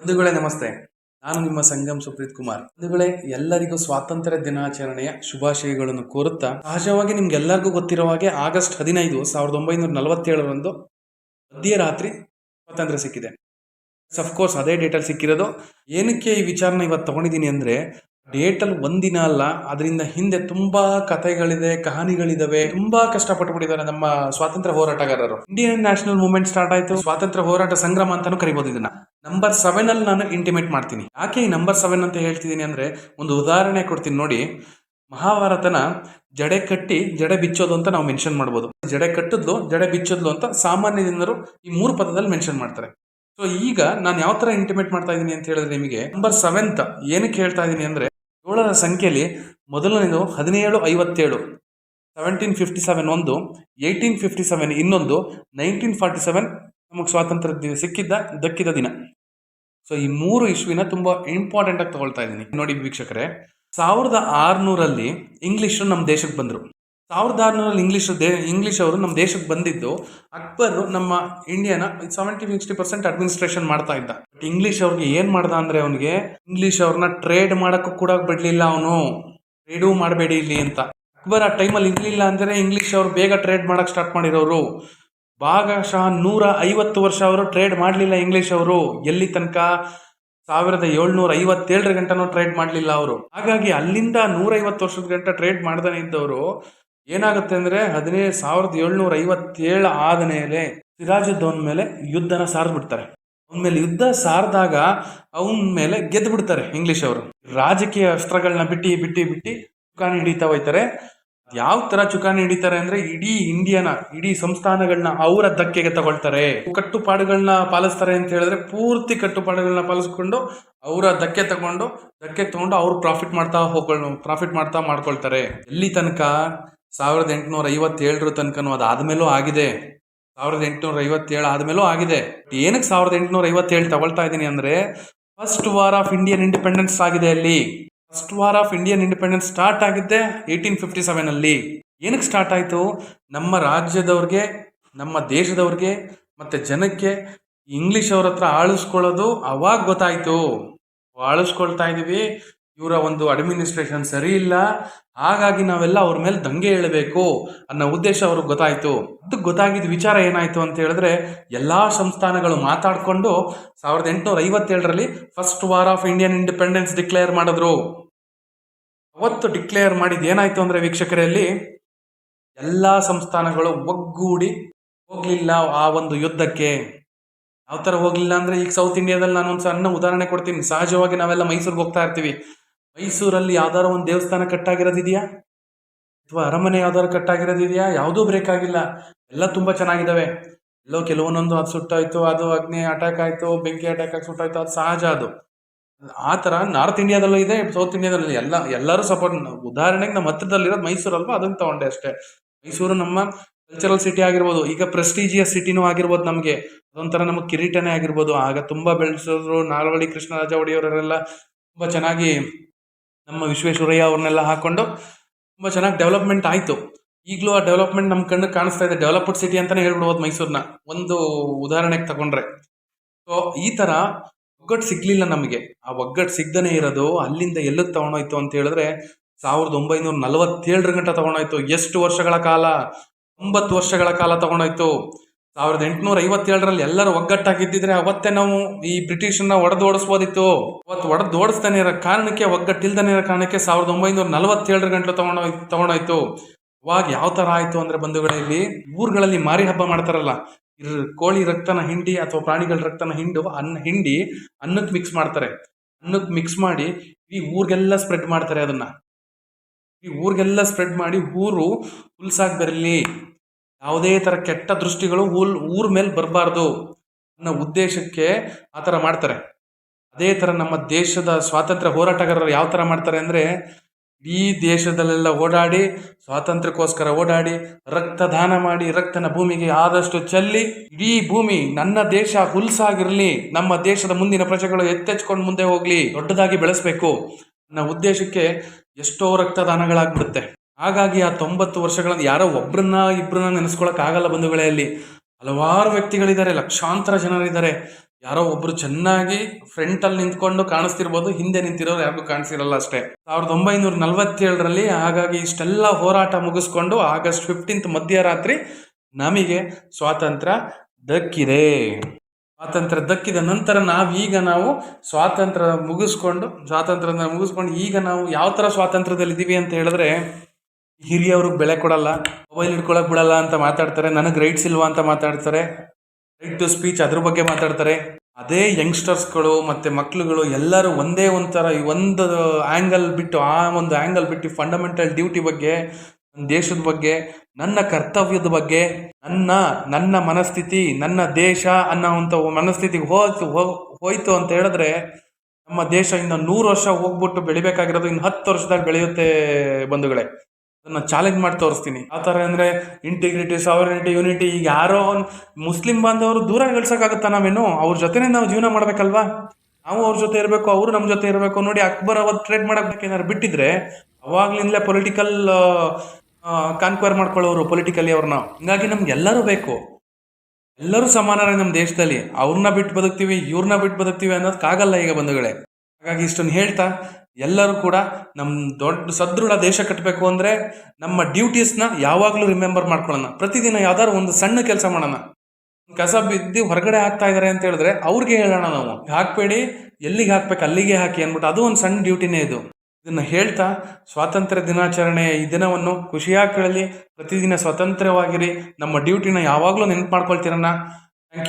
ಬಂಧುಗಳೇ, ನಮಸ್ತೆ. ನಾನು ನಿಮ್ಮ ಸಂಗಮ್ ಸುಪ್ರೀತ್ ಕುಮಾರ್. ಬಂಧುಗಳೇ, ಎಲ್ಲರಿಗೂ ಸ್ವಾತಂತ್ರ್ಯ ದಿನಾಚರಣೆಯ ಶುಭಾಶಯಗಳನ್ನು ಕೋರುತ್ತಾ, ಸಹಜವಾಗಿ ನಿಮ್ಗೆಲ್ಲರಿಗೂ ಗೊತ್ತಿರೋ ಹಾಗೆ ಆಗಸ್ಟ್ ಹದಿನೈದು, ಸಾವಿರದ ಒಂಬೈನೂರ ನಲವತ್ತೇಳರಂದು ಮಧ್ಯರಾತ್ರಿ ಸ್ವಾತಂತ್ರ್ಯ ಸಿಕ್ಕಿದೆ. ಅಫ್ಕೋರ್ಸ್ ಅದೇ ಡೇಟಲ್ಲಿ ಸಿಕ್ಕಿರೋದು. ಏನಕ್ಕೆ ಈ ವಿಚಾರನ ಇವತ್ತು ತಗೊಂಡಿದ್ದೀನಿ ಅಂದರೆ ಡೇಟಲ್ಲಿ ಒಂದಿನ ಅಲ್ಲ ಅದರಿಂದ ಹಿಂದೆ ತುಂಬಾ ಕಥೆಗಳಿದೆ, ಕಹಾನಿಗಳಿದಾವೆ. ತುಂಬಾ ಕಷ್ಟಪಟ್ಟುಬಿಟ್ಟಿದ್ದಾರೆ ನಮ್ಮ ಸ್ವಾತಂತ್ರ್ಯ ಹೋರಾಟಗಾರರು. ಇಂಡಿಯನ್ ನ್ಯಾಷನಲ್ ಮೂವ್ಮೆಂಟ್ ಸ್ಟಾರ್ಟ್ ಆಯ್ತು. ಸ್ವಾತಂತ್ರ್ಯ ಹೋರಾಟ ಸಂಗ್ರಾಮ ಅಂತಾನು ಕರಿಬಹುದು ಇದನ್ನ. ನಂಬರ್ ಸೆವೆನ್ ಅಲ್ಲಿ ನಾನು ಇಂಟಿಮೇಟ್ ಮಾಡ್ತೀನಿ. ಯಾಕೆ ಈ ನಂಬರ್ ಸೆವೆನ್ ಅಂತ ಹೇಳ್ತಿದ್ದೀನಿ ಅಂದ್ರೆ, ಒಂದು ಉದಾಹರಣೆ ಕೊಡ್ತೀನಿ ನೋಡಿ. ಮಹಾಭಾರತನ ಜಡೆ ಕಟ್ಟಿ ಜಡೆ ಬಿಚ್ಚೋದು ಅಂತ ನಾವು ಮೆನ್ಷನ್ ಮಾಡ್ಬೋದು. ಜಡೆ ಕಟ್ಟಿದ್ಲು, ಜಡೆ ಬಿಚ್ಚೋದ್ಲು ಅಂತ ಸಾಮಾನ್ಯ ಜನರು ಈ ಮೂರು ಪದದಲ್ಲಿ ಮೆನ್ಷನ್ ಮಾಡ್ತಾರೆ. ಸೊ ಈಗ ನಾನು ಯಾವ ತರ ಇಂಟಿಮೇಟ್ ಮಾಡ್ತಾ ಇದ್ದೀನಿ ಅಂತ ಹೇಳಿದ್ರೆ ನಿಮಗೆ ನಂಬರ್ ಸೆವೆಂತ್ ಏನಕ್ಕೆ ಹೇಳ್ತಾ ಇದ್ದೀನಿ ಅಂದ್ರೆ ಏಳರ ಸಂಖ್ಯೆಯಲ್ಲಿ ಮೊದಲನೇದು ಹದಿನೇಳು, ಐವತ್ತೇಳು ಸೆವೆಂಟೀನ್ ಫಿಫ್ಟಿ ಸೆವೆನ್ ಒಂದು ಏಯ್ಟೀನ್ ಫಿಫ್ಟಿ ಸೆವೆನ್ ಇನ್ನೊಂದು ನೈನ್ಟೀನ್ ಫಾರ್ಟಿ ಸೆವೆನ್ ನಮಗೆ ಸ್ವಾತಂತ್ರ್ಯ ದಿನ ಸಿಕ್ಕಿದ್ದ ದಕ್ಕಿದ ದಿನ. ಸೊ ಈ ಮೂರು ಇಶ್ಯೂನ ತುಂಬ ಇಂಪಾರ್ಟೆಂಟ್ ಆಗಿ ತಗೊಳ್ತಾ ಇದ್ದೀನಿ. ನೋಡಿ ವೀಕ್ಷಕರೇ, ಸಾವಿರದ ಆರುನೂರಲ್ಲಿ ಇಂಗ್ಲಿಷರು ನಮ್ಮ ದೇಶಕ್ಕೆ ಬಂದರು. ಸಾವಿರದ ಆರುನೂರಲ್ಲಿ ಇಂಗ್ಲೀಷ್ ದೇ ಇಂಗ್ಲೀಷ್ ಅವರು ನಮ್ಮ ದೇಶಕ್ಕೆ ಬಂದಿದ್ದು, ಅಕ್ಬರ್ ನಮ್ಮ ಇಂಡಿಯಾನ ಸೆವೆಂಟಿ ಸಿಕ್ಸ್ಟಿ ಪರ್ಸೆಂಟ್ ಅಡ್ಮಿನಿಸ್ಟ್ರೇಷನ್ ಮಾಡ್ತಾ ಇದ್ದ. ಇಂಗ್ಲಿಷ್ ಅವ್ರಿಗೆ ಏನು ಮಾಡ್ದ ಅಂದರೆ ಅವನಿಗೆ ಇಂಗ್ಲೀಷ್ ಅವ್ರನ್ನ ಟ್ರೇಡ್ ಮಾಡೋಕ್ಕೂ ಕೂಡ ಬಿಡಲಿಲ್ಲ ಅವನು. ಟ್ರೇಡು ಮಾಡಬೇಡಿ ಇಲ್ಲಿ ಅಂತ. ಅಕ್ಬರ್ ಆ ಟೈಮಲ್ಲಿ ಇರಲಿಲ್ಲ ಅಂದರೆ ಇಂಗ್ಲಿಷ್ ಅವರು ಬೇಗ ಟ್ರೇಡ್ ಮಾಡೋಕ್ಕೆ ಸ್ಟಾರ್ಟ್ ಮಾಡಿರೋರು. ಭಾಗಶಃ ನೂರ ಐವತ್ತು ವರ್ಷ ಅವರು ಟ್ರೇಡ್ ಮಾಡಲಿಲ್ಲ ಇಂಗ್ಲಿಷ್ ಅವರು. ಎಲ್ಲಿ ತನಕ ಸಾವಿರದ ಏಳ್ನೂರ ಐವತ್ತೇಳರ ಗಂಟನೂ ಟ್ರೇಡ್ ಮಾಡಲಿಲ್ಲ ಅವರು. ಹಾಗಾಗಿ ಅಲ್ಲಿಂದ ನೂರೈವತ್ತು ವರ್ಷದ ಗಂಟ ಟ್ರೇಡ್ ಮಾಡ್ದೇ ಇದ್ದವರು ಏನಾಗುತ್ತೆ ಅಂದ್ರೆ ಹದಿನೈದು ಸಾವಿರದ ಏಳ್ನೂರ ಐವತ್ತೇಳು ಆದ ಮೇಲೆ ಸಿರಾಜುದ್ದೌನ್ ಮೇಲೆ ಯುದ್ಧನ ಸಾರ್ದು ಬಿಡ್ತಾರೆ. ಅವನ ಮೇಲೆ ಯುದ್ಧ ಸಾರಿದಾಗ ಅವನ ಮೇಲೆ ಗೆದ್ದು ಬಿಡ್ತಾರೆ ಇಂಗ್ಲಿಷ್ ಅವರು. ರಾಜಕೀಯ ಅಸ್ತ್ರಗಳನ್ನ ಬಿಟ್ಟು ಬಿಟ್ಟು ಬಿಟ್ಟು ಚುಕ್ಕಾಣಿ ಹಿಡಿತಾ ಹೋಯ್ತಾರೆ. ಯಾವ ತರ ಚುಕಾನಿ ಹಿಡಿತಾರೆ ಅಂದ್ರೆ ಇಡೀ ಇಂಡಿಯಾನ, ಇಡೀ ಸಂಸ್ಥಾನಗಳನ್ನ ಅವರ ಧಕ್ಕೆಗೆ ತಗೊಳ್ತಾರೆ. ಕಟ್ಟುಪಾಡುಗಳನ್ನ ಪಾಲಿಸ್ತಾರೆ ಅಂತ ಹೇಳಿದ್ರೆ ಪೂರ್ತಿ ಕಟ್ಟುಪಾಡುಗಳನ್ನ ಪಾಲಿಸ್ಕೊಂಡು ಅವರ ಧಕ್ಕೆ ತಗೊಂಡು ಧಕ್ಕೆ ತಗೊಂಡು ಅವ್ರು ಪ್ರಾಫಿಟ್ ಮಾಡ್ತಾ ಹೋಗ್ಕೊಂಡು ಪ್ರಾಫಿಟ್ ಮಾಡ್ತಾ ಮಾಡ್ಕೊಳ್ತಾರೆ. ಎಲ್ಲಿ ತನಕ? ಸಾವಿರದ ಎಂಟುನೂರ ಐವತ್ತೇಳರ ತನಕನೂ ಅದಾದ್ಮೇಲೂ ಆಗಿದೆ. ಸಾವಿರದ ಎಂಟುನೂರ ಐವತ್ತೇಳು ಆದಮೇಲೂ ಆಗಿದೆ. ಏನಕ್ಕೆ ಸಾವಿರದ ಎಂಟುನೂರ ಐವತ್ತೇಳು ತಗೊಳ್ತಾ ಇದ್ದೀನಿ ಅಂದರೆ first war of Indian independence ಆಗಿದೆ ಅಲ್ಲಿ. First war of Indian independence start ಆಗಿದ್ದೆ ಏಯ್ಟೀನ್ ಫಿಫ್ಟಿ ಸೆವೆನಲ್ಲಿ ಏನಕ್ಕೆ ಸ್ಟಾರ್ಟ್ ಆಯಿತು? ನಮ್ಮ ರಾಜ್ಯದವ್ರಿಗೆ, ನಮ್ಮ ದೇಶದವ್ರಿಗೆ, ಮತ್ತು ಜನಕ್ಕೆ ಇಂಗ್ಲೀಷ್ ಅವ್ರ ಹತ್ರ ಆಳಿಸ್ಕೊಳ್ಳೋದು ಅವಾಗ ಗೊತ್ತಾಯಿತು. ಆಳಿಸ್ಕೊಳ್ತಾ ಇದೀವಿ. ಇವರ ಒಂದು ಅಡ್ಮಿನಿಸ್ಟ್ರೇಷನ್ ಸರಿ ಇಲ್ಲ, ಹಾಗಾಗಿ ನಾವೆಲ್ಲ ಅವ್ರ ಮೇಲೆ ದಂಗೆ ಏಳಬೇಕು ಅನ್ನೋ ಉದ್ದೇಶ ಅವ್ರಿಗೆ ಗೊತ್ತಾಯ್ತು. ಅದಕ್ಕೆ ಗೊತ್ತಾಗಿದ್ದ ವಿಚಾರ ಏನಾಯ್ತು ಅಂತ ಹೇಳಿದ್ರೆ, ಎಲ್ಲ ಸಂಸ್ಥಾನಗಳು ಮಾತಾಡಿಕೊಂಡು ಸಾವಿರದ ಎಂಟುನೂರ ಐವತ್ತೇಳರಲ್ಲಿ first war of Indian independence declare ಮಾಡಿದ್ರು. ಅವತ್ತು ಡಿಕ್ಲೇರ್ ಮಾಡಿದ ಏನಾಯ್ತು ಅಂದ್ರೆ ವೀಕ್ಷಕರಲ್ಲಿ, ಎಲ್ಲ ಸಂಸ್ಥಾನಗಳು ಒಗ್ಗೂಡಿ ಹೋಗಲಿಲ್ಲ ಆ ಒಂದು ಯುದ್ಧಕ್ಕೆ. ಯಾವ ಥರ ಹೋಗಲಿಲ್ಲ ಅಂದ್ರೆ ಈಗ ಸೌತ್ ಇಂಡಿಯಾದಲ್ಲಿ ನಾನು ಒಂದು ಸಣ್ಣ ಉದಾಹರಣೆ ಕೊಡ್ತೀನಿ. ಸಹಜವಾಗಿ ನಾವೆಲ್ಲ ಮೈಸೂರಿಗೆ ಹೋಗ್ತಾ ಇರ್ತೀವಿ. ಮೈಸೂರಲ್ಲಿ ಯಾವ್ದಾರ ಒಂದು ದೇವಸ್ಥಾನ ಕಟ್ಟಾಗಿರೋದಿದೆಯಾ? ಅಥವಾ ಅರಮನೆ ಯಾವ್ದಾರು ಕಟ್ಟಾಗಿರೋದಿದೆಯಾ? ಯಾವುದೂ ಬ್ರೇಕ್ ಆಗಿಲ್ಲ. ಎಲ್ಲ ತುಂಬ ಚೆನ್ನಾಗಿದ್ದಾವೆ. ಎಲ್ಲೋ ಕೆಲವೊಂದೊಂದು ಅದು ಸುಟ್ಟಾಯ್ತು, ಅದು ಅಗ್ನಿ ಅಟ್ಯಾಕ್ ಆಯ್ತು, ಬೆಂಕಿ ಅಟ್ಯಾಕ್ ಆಗಿ ಸುಟ್ಟಾಯಿತು, ಅದು ಸಹಜ ಅದು. ಆ ಥರ ನಾರ್ತ್ ಇಂಡಿಯಾದಲ್ಲೂ ಇದೆ ಸೌತ್ ಇಂಡಿಯಾದಲ್ಲೂ ಎಲ್ಲ, ಎಲ್ಲರೂ ಸಪೋರ್ಟ್ ಉದಾಹರಣೆಗೆ ನಮ್ಮ ಹತ್ರದಲ್ಲಿರೋದು ಮೈಸೂರು ಅಲ್ವಾ, ಅದನ್ನು ತಗೊಂಡೆ ಅಷ್ಟೇ. ಮೈಸೂರು ನಮ್ಮ ಕಲ್ಚರಲ್ ಸಿಟಿ ಆಗಿರ್ಬೋದು, ಈಗ ಪ್ರೆಸ್ಟೀಜಿಯಸ್ ಸಿಟಿನೂ ಆಗಿರ್ಬೋದು ನಮಗೆ. ಅದೊಂಥರ ನಮಗೆ ಕಿರೀಟನೇ ಆಗಿರ್ಬೋದು. ಆಗ ತುಂಬ ಬೆಳೆಸಿದ್ರು ನಾಲ್ವಡಿ ಕೃಷ್ಣರಾಜ ಒಡೆಯವರೆಲ್ಲ ತುಂಬ ಚೆನ್ನಾಗಿ ನಮ್ಮ ವಿಶ್ವೇಶ್ವರಯ್ಯ ಅವ್ರನ್ನೆಲ್ಲ ಹಾಕೊಂಡು ತುಂಬ ಚೆನ್ನಾಗಿ ಡೆವಲಪ್ಮೆಂಟ್ ಆಯಿತು. ಈಗಲೂ ಆ ಡೆವಲಪ್ಮೆಂಟ್ ನಮ್ಮ ಕಣ್ಣಿಗೆ ಕಾಣಿಸ್ತಾ ಇದೆ. ಡೆವಲಪ್ಡ್ ಸಿಟಿ ಅಂತಲೇ ಹೇಳ್ಬಿಡ್ಬೋದು ಮೈಸೂರನ್ನ ಒಂದು ಉದಾಹರಣೆಗೆ ತಗೊಂಡ್ರೆ. ಸೊ ಈ ಥರ ಒಗ್ಗಟ್ಟು ಸಿಗ್ಲಿಲ್ಲ ನಮಗೆ. ಆ ಒಗ್ಗಟ್ಟು ಸಿಗ್ದನೇ ಇರೋದು, ಅಲ್ಲಿಂದ ಎಲ್ಲಿಗೆ ತಗೊಂಡೋಯ್ತು ಅಂತ ಹೇಳಿದ್ರೆ ಸಾವಿರದ ಒಂಬೈನೂರ ನಲವತ್ತೇಳರ ಗಂಟ ತಗೊಂಡೋಯ್ತು. ಎಷ್ಟು ವರ್ಷಗಳ ಕಾಲ? ಒಂಬತ್ತು ವರ್ಷಗಳ ಕಾಲ ತಗೊಂಡೋಯ್ತು. ಸಾವಿರದ ಎಂಟುನೂರ ಐವತ್ತೇಳರಲ್ಲಿ ಎಲ್ಲರೂ ಒಗ್ಗಟ್ಟಾಗಿದ್ದಿದ್ರೆ ಅವತ್ತೇ ನಾವು ಈ ಬ್ರಿಟಿಷನ್ನ ಒಡೆದು ಓಡಿಸ್ಬೋದಿತ್ತು. ಅವತ್ತು ಒಡೆದು ಓಡಿಸ್ತಾನೆ ಇರೋ ಕಾರಣಕ್ಕೆ, ಒಗ್ಗಟ್ಟಿಲ್ದಾನೆ ಇರೋ ಕಾರಣಕ್ಕೆ ಸಾವಿರದ ಒಂಬೈನೂರ ನಲವತ್ತೇಳರ ಗಂಟಲು ತಗೊಂಡೋಯ್ ತಗೊಂಡೋಯ್ತು. ಅವಾಗ ಯಾವ ಥರ ಆಯಿತು ಅಂದರೆ ಬಂಧುಗಳಲ್ಲಿ ಊರುಗಳಲ್ಲಿ ಮಾರಿ ಹಬ್ಬ ಮಾಡ್ತಾರಲ್ಲ ಕೋಳಿ ರಕ್ತನ ಹಿಂಡಿ ಅಥವಾ ಪ್ರಾಣಿಗಳ ರಕ್ತನ ಹಿಂಡು, ಅನ್ನ ಹಿಂಡಿ ಅನ್ನಕ್ಕೆ ಮಿಕ್ಸ್ ಮಾಡ್ತಾರೆ. ಅನ್ನಕ್ಕೆ ಮಿಕ್ಸ್ ಮಾಡಿ ಈ ಊರಿಗೆಲ್ಲ ಸ್ಪ್ರೆಡ್ ಮಾಡ್ತಾರೆ ಅದನ್ನು. ಈ ಊರಿಗೆಲ್ಲ ಸ್ಪ್ರೆಡ್ ಮಾಡಿ ಊರು ಹುಲ್ಸಾಗಿ ಬರಲಿ. ಯಾವುದೇ ಥರ ಕೆಟ್ಟ ದೃಷ್ಟಿಗಳು ಊಲ್ ಊರ ಮೇಲೆ ಬರಬಾರ್ದು ಅನ್ನೋ ಉದ್ದೇಶಕ್ಕೆ ಆ ಥರ ಮಾಡ್ತಾರೆ. ಅದೇ ಥರ ನಮ್ಮ ದೇಶದ ಸ್ವಾತಂತ್ರ್ಯ ಹೋರಾಟಗಾರರು ಯಾವ ಥರ ಮಾಡ್ತಾರೆ ಅಂದರೆ ಈ ದೇಶದಲ್ಲೆಲ್ಲ ಓಡಾಡಿ, ಸ್ವಾತಂತ್ರ್ಯಕ್ಕೋಸ್ಕರ ಓಡಾಡಿ, ರಕ್ತದಾನ ಮಾಡಿ, ರಕ್ತನ ಭೂಮಿಗೆ ಆದಷ್ಟು ಚೆಲ್ಲಿ ಇಡೀ ಭೂಮಿ ನನ್ನ ದೇಶ ಹುಲ್ಸಾಗಿರಲಿ, ನಮ್ಮ ದೇಶದ ಮುಂದಿನ ಪ್ರಜೆಗಳು ಎತ್ತೆಚ್ಕೊಂಡು ಮುಂದೆ ಹೋಗಲಿ, ದೊಡ್ಡದಾಗಿ ಬೆಳೆಸಬೇಕು ಅನ್ನೋ ಉದ್ದೇಶಕ್ಕೆ ಎಷ್ಟೋ ರಕ್ತದಾನಗಳಾಗ್ಬಿಡುತ್ತೆ. ಹಾಗಾಗಿ ಆ ತೊಂಬತ್ತು ವರ್ಷಗಳನ್ನು ಯಾರೋ ಒಬ್ಬರನ್ನ ಇಬ್ಬರನ್ನ ನೆನೆಸ್ಕೊಳಕ್ಕಾಗಲ್ಲ ಬಂಧುಗಳೇ ಅಲ್ಲಿ. ಹಲವಾರು ವ್ಯಕ್ತಿಗಳಿದ್ದಾರೆ, ಲಕ್ಷಾಂತರ ಜನರಿದ್ದಾರೆ. ಯಾರೋ ಒಬ್ರು ಚೆನ್ನಾಗಿ ಫ್ರಂಟ್ ಅಲ್ಲಿ ನಿಂತ್ಕೊಂಡು ಕಾಣಿಸ್ತಿರ್ಬೋದು, ಹಿಂದೆ ನಿಂತಿರೋರು ಯಾರಿಗೂ ಕಾಣಿಸಿರಲ್ಲ ಅಷ್ಟೇ. ಸಾವಿರದ ಒಂಬೈನೂರ ನಲವತ್ತೇಳರಲ್ಲಿ ಹಾಗಾಗಿ ಇಷ್ಟೆಲ್ಲ ಹೋರಾಟ ಮುಗಿಸ್ಕೊಂಡು ಆಗಸ್ಟ್ ಫಿಫ್ಟೀನ್ತ್ ಮಧ್ಯರಾತ್ರಿ ನಮಗೆ ಸ್ವಾತಂತ್ರ್ಯ ದಕ್ಕಿದೆ. ಸ್ವಾತಂತ್ರ್ಯ ದಕ್ಕಿದ ನಂತರ ನಾವೀಗ ನಾವು ಸ್ವಾತಂತ್ರ್ಯ ಮುಗಿಸ್ಕೊಂಡು ಸ್ವಾತಂತ್ರ್ಯ ಮುಗಿಸ್ಕೊಂಡು ಈಗ ನಾವು ಯಾವ ಥರ ಸ್ವಾತಂತ್ರ್ಯದಲ್ಲಿ ಇದ್ದೀವಿ ಅಂತ ಹೇಳಿದ್ರೆ ಹಿರಿಯವ್ರಿಗೆ ಬೆಲೆ ಕೊಡಲ್ಲ ಮೊಬೈಲ್ ಹಿಡ್ಕೊಳಕ್ ಬಿಡಲ್ಲ ಅಂತ ಮಾತಾಡ್ತಾರೆ, ನನಗೆ ರೈಟ್ಸ್ ಇಲ್ವಾ ಅಂತ ಮಾತಾಡ್ತಾರೆ ರೈಟ್ ಟು ಸ್ಪೀಚ್ ಅದ್ರ ಬಗ್ಗೆ ಮಾತಾಡ್ತಾರೆ. ಅದೇ ಯಂಗ್ಸ್ಟರ್ಸ್ಗಳು ಮತ್ತೆ ಮಕ್ಳುಗಳು ಎಲ್ಲರೂ ಒಂದೇ ಒಂಥರ ಈ ಒಂದು ಆ್ಯಂಗಲ್ ಬಿಟ್ಟು, ಆ ಒಂದು ಆ್ಯಂಗಲ್ ಬಿಟ್ಟು ಫಂಡಮೆಂಟಲ್ ಡ್ಯೂಟಿ ಬಗ್ಗೆ ನನ್ನ ದೇಶದ ಬಗ್ಗೆ, ನನ್ನ ಕರ್ತವ್ಯದ ಬಗ್ಗೆ, ನನ್ನ ನನ್ನ ಮನಸ್ಥಿತಿ, ನನ್ನ ದೇಶ ಅನ್ನೋ ಅಂತ ಮನಸ್ಥಿತಿಗೆ ಹೋಯ್ತು ಹೋಯ್ತು ಅಂತ ಹೇಳಿದ್ರೆ ನಮ್ಮ ದೇಶ ಇನ್ನು ನೂರು ವರ್ಷ ಹೋಗ್ಬಿಟ್ಟು ಬೆಳಿಬೇಕಾಗಿರೋದು ಇನ್ನು ಹತ್ತು ವರ್ಷದಾಗ ಬೆಳೆಯುತ್ತೆ ಬಂಧುಗಳೇ. ಅದನ್ನ ಚಾಲೆಂಜ್ ಮಾಡಿ ತೋರಿಸ್ತೀನಿ. ಆ ಥರ ಅಂದರೆ ಇಂಟಿಗ್ರಿಟಿ ಸಾವರಿನಿಟಿ ಯೂನಿಟಿ ಈಗ ಯಾರೋ ಒಂದು ಮುಸ್ಲಿಂ ಬಾಂಧವರು ದೂರ ಗಳಿಸೋಕ್ಕಾಗುತ್ತಾ ನಾವೇನು? ಅವ್ರ ಜೊತೆನೇ ನಾವು ಜೀವನ ಮಾಡಬೇಕಲ್ವಾ? ನಾವು ಅವ್ರ ಜೊತೆ ಇರಬೇಕು, ಅವರು ನಮ್ಮ ಜೊತೆ ಇರಬೇಕು ನೋಡಿ ಅಕ್ಬರ್ ಅವತ್ತು ಟ್ರೇಡ್ ಮಾಡಕ್ಕೆ ಬಿಟ್ಟಿದ್ರೆ ಅವಾಗ್ಲಿಂದಲೇ ಪೊಲಿಟಿಕಲ್ ಕಾನ್ಕ್ವೈರ್ ಮಾಡ್ಕೊಳ್ಳೋರು ಪೊಲಿಟಿಕಲಿ ಅವ್ರನ್ನ. ಹಿಂಗಾಗಿ ನಮ್ಗೆ ಎಲ್ಲರೂ ಬೇಕು. ಎಲ್ಲರೂ ಸಮಾನರೇ ನಮ್ಮ ದೇಶದಲ್ಲಿ. ಅವ್ರನ್ನ ಬಿಟ್ಟು ಬದುಕ್ತೀವಿ ಇವ್ರನ್ನ ಬಿಟ್ಟು ಬದುಕ್ತೀವಿ ಅನ್ನೋದಕ್ಕಾಗಲ್ಲ ಈಗ ಬಂಧುಗಳೇ. ಹಾಗಾಗಿ ಇಷ್ಟೊಂದು ಹೇಳ್ತಾ ಎಲ್ಲರೂ ಕೂಡ ನಮ್ಮ ದೊಡ್ಡ ಸದೃಢ ದೇಶ ಕಟ್ಟಬೇಕು ಅಂದರೆ ನಮ್ಮ ಡ್ಯೂಟೀಸ್ನ ಯಾವಾಗಲೂ ರಿಮೆಂಬರ್ ಮಾಡ್ಕೊಳ್ಳೋಣ. ಪ್ರತಿದಿನ ಯಾವ್ದಾದ್ರು ಒಂದು ಸಣ್ಣ ಕೆಲಸ ಮಾಡೋಣ. ಕಸ ಬಿದ್ದು ಹೊರಗಡೆ ಹಾಕ್ತಾ ಇದ್ದಾರೆ ಅಂತ ಹೇಳಿದ್ರೆ ಅವ್ರಿಗೆ ಹೇಳೋಣ ನಾವು. ಹಾಕ್ಬೇಡಿ, ಎಲ್ಲಿಗೆ ಹಾಕ್ಬೇಕು, ಅಲ್ಲಿಗೆ ಹಾಕಿ ಅಂದ್ಬಿಟ್ಟು ಅದು ಒಂದು ಸಣ್ಣ ಡ್ಯೂಟಿನೇ ಇದು. ಇದನ್ನು ಹೇಳ್ತಾ ಸ್ವಾತಂತ್ರ್ಯ ದಿನಾಚರಣೆಯ ಈ ದಿನವನ್ನು ಖುಷಿಯಾಗಿ ಕಳಲಿ. ಪ್ರತಿದಿನ ಸ್ವತಂತ್ರವಾಗಿರಿ. ನಮ್ಮ ಡ್ಯೂಟಿನ ಯಾವಾಗಲೂ ನೆನ್ಪು ಮಾಡ್ಕೊಳ್ತಿರೋಣ